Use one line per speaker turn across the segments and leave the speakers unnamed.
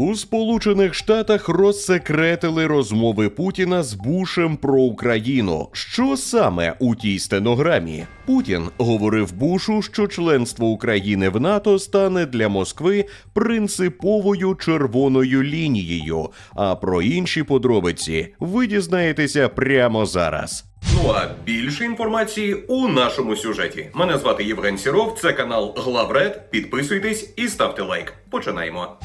У Сполучених Штатах розсекретили розмови Путіна з Бушем про Україну. Що саме у тій стенограмі? Путін говорив Бушу, що членство України в НАТО стане для Москви принциповою червоною лінією. А про інші подробиці ви дізнаєтеся прямо зараз. Ну а більше інформації у нашому сюжеті. Мене звати Євген Сіров. Це канал Главред. Підписуйтесь і ставте лайк. Починаємо.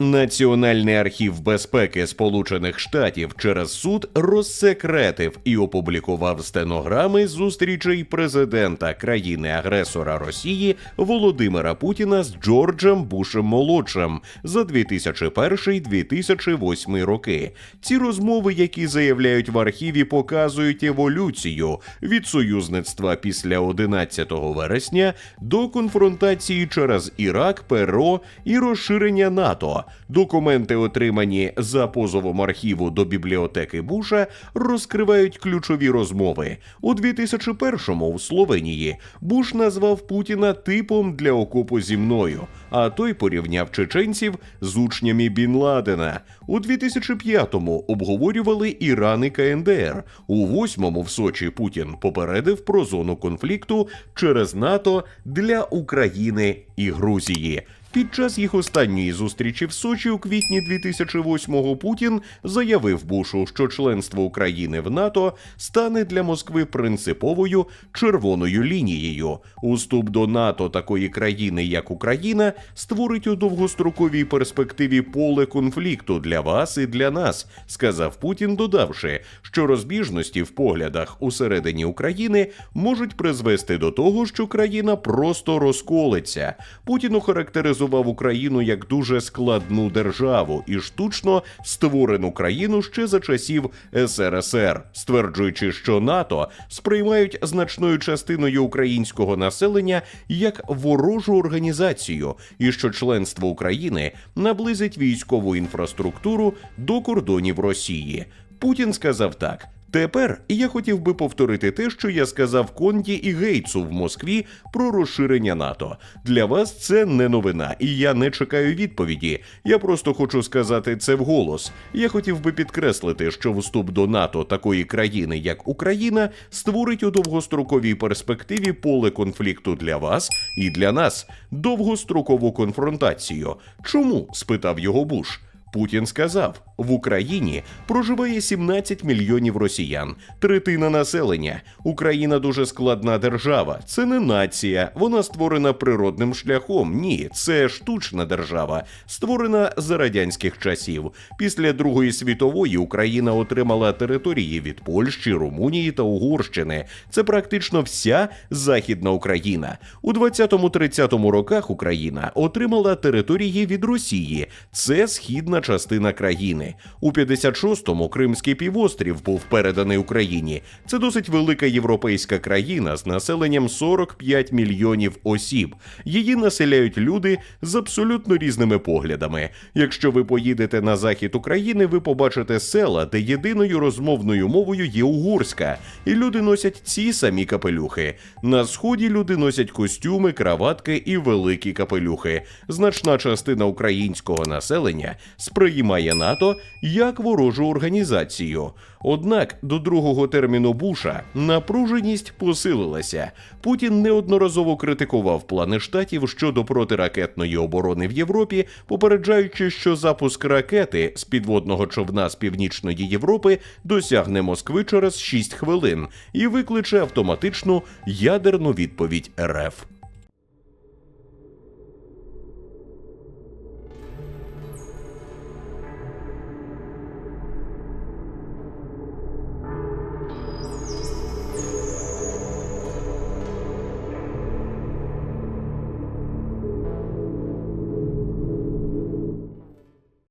Національний архів безпеки Сполучених Штатів через суд розсекретив і опублікував стенограми зустрічей президента країни-агресора Росії Володимира Путіна з Джорджем Бушем молодшим за 2001-2008 роки. Ці розмови, які заявляють в архіві, показують еволюцію від союзництва після 11 вересня до конфронтації через Ірак, ПРО і розширення НАТО. Документи, отримані за позовом архіву до бібліотеки Буша, розкривають ключові розмови. У 2001-му в Словенії Буш назвав Путіна типом для окопу зі мною, а той порівняв чеченців з учнями Бін Ладена. У 2005-му обговорювали Іран і КНДР. У 8-му в Сочі Путін попередив про зону конфлікту через НАТО для України і Грузії. Під час їх останньої зустрічі в Сочі у квітні 2008-го Путін заявив Бушу, що членство України в НАТО стане для Москви принциповою червоною лінією. Уступ до НАТО такої країни, як Україна, створить у довгостроковій перспективі поле конфлікту для вас і для нас, сказав Путін, додавши, що розбіжності в поглядах усередині України можуть призвести до того, що країна просто розколиться. Путін охарактеризував Україну як дуже складну державу і штучно створену країну ще за часів СРСР, стверджуючи, що НАТО сприймають значною частиною українського населення як ворожу організацію, і що членство України наблизить військову інфраструктуру до кордонів Росії. Путін сказав так. Тепер я хотів би повторити те, що я сказав Конді і Гейтсу в Москві про розширення НАТО. Для вас це не новина, і я не чекаю відповіді. Я просто хочу сказати це вголос. Я хотів би підкреслити, що вступ до НАТО такої країни, як Україна, створить у довгостроковій перспективі поле конфлікту для вас і для нас довгострокову конфронтацію. Чому? спитав його Буш. Путін сказав: в Україні проживає 17 мільйонів росіян, третина населення. Україна дуже складна держава. Це не нація. Вона створена природним шляхом. Ні, це штучна держава, створена за радянських часів. Після Другої світової Україна отримала території від Польщі, Румунії та Угорщини. Це практично вся західна Україна. У 20-30 роках Україна отримала території від Росії. Це східна частина країни. У 56-му Кримський півострів був переданий Україні. Це досить велика європейська країна з населенням 45 мільйонів осіб. Її населяють люди з абсолютно різними поглядами. Якщо ви поїдете на захід України, ви побачите села, де єдиною розмовною мовою є угорська, і люди носять ці самі капелюхи. На сході люди носять костюми, краватки і великі капелюхи. Значна частина українського населення сприймає НАТО як ворожу організацію. Однак до другого терміну Буша напруженість посилилася. Путін неодноразово критикував плани штатів щодо протиракетної оборони в Європі, попереджаючи, що запуск ракети з підводного човна з північної Європи досягне Москви через 6 хвилин і викличе автоматичну ядерну відповідь РФ.